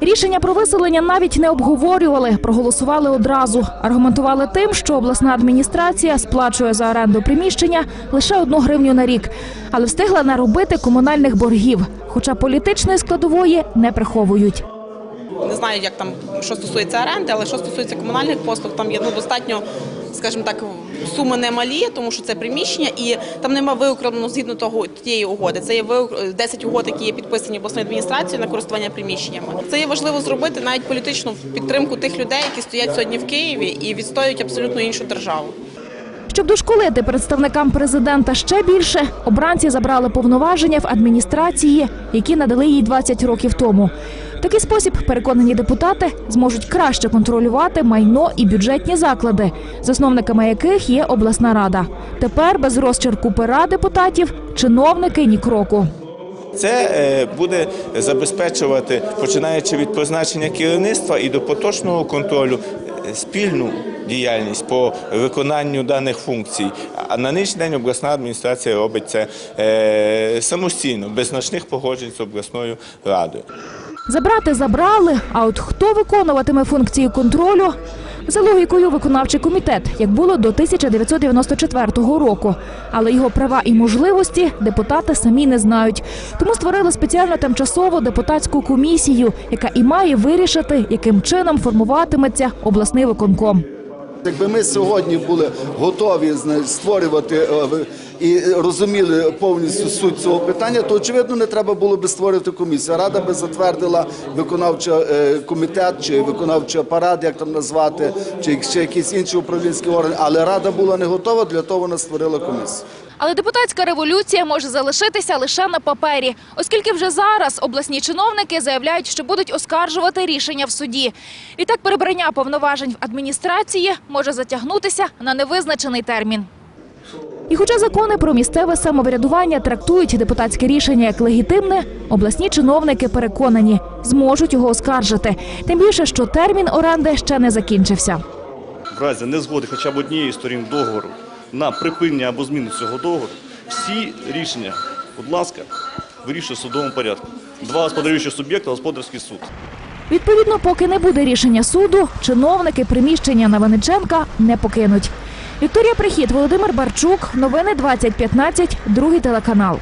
Рішення про виселення навіть не обговорювали, проголосували одразу. Аргументували тим, що обласна адміністрація сплачує за оренду приміщення лише одну гривню на рік, але встигла наробити комунальних боргів. Хоча політичної складової не приховують. Не знаю, як там що стосується оренди, але що стосується комунальних послуг, там є ну достатньо, скажімо так, суми немалі, тому що це приміщення, і там нема виокремлено згідно того тієї угоди. Це є виок- 10 угод, які є підписані обласною адміністрацією на користування приміщеннями. Це є важливо зробити навіть політичну підтримку тих людей, які стоять сьогодні в Києві і відстоюють абсолютно іншу державу. Щоб дошколити представникам президента ще більше, обранці забрали повноваження в адміністрації, які надали їй 20 років тому. Такий спосіб переконані депутати зможуть краще контролювати майно і бюджетні заклади, засновниками яких є обласна рада. Тепер без розчерку пера депутатів чиновники ні кроку. Це е, буде забезпечувати, починаючи від призначення керівництва і до поточного контролю, е, спільну діяльність по виконанню даних функцій. А на нинішній день обласна адміністрація робить це е, самостійно, без значних погоджень з обласною радою. Забрати забрали. А от хто виконуватиме функції контролю? За логікою виконавчий комітет, як було до 1994 року. Але його права і можливості депутати самі не знають. Тому створили спеціальну тимчасову депутатську комісію, яка і має вирішити, яким чином формуватиметься обласний виконком. Якби ми сьогодні були готові створювати е, і розуміли повністю суть цього питання, то очевидно не треба було би створювати комісію. Рада би затвердила виконавчий комітет чи виконавчий апарат, як там назвати, чи ще якісь інші управлінські органи. Але рада була не готова, для того вона створила комісію. Але депутатська революція може залишитися лише на папері, оскільки вже зараз обласні чиновники заявляють, що будуть оскаржувати рішення в суді. Відтак перебрання повноважень в адміністрації може затягнутися на невизначений термін. І хоча закони про місцеве самоврядування трактують депутатське рішення як легітимне, обласні чиновники переконані, зможуть його оскаржити. Тим більше, що термін оренди ще не закінчився. в разі незгоди хоча б однієї сторін договору на припинення або зміну цього договору, всі рішення, будь ласка, вирішує в судовому порядку. Два господарюючі суб'єкти, господарський суд. Відповідно, поки не буде рішення суду, чиновники приміщення на Вениченка не покинуть. Вікторія Прихід, Володимир Барчук. Новини 2015. Другий телеканал.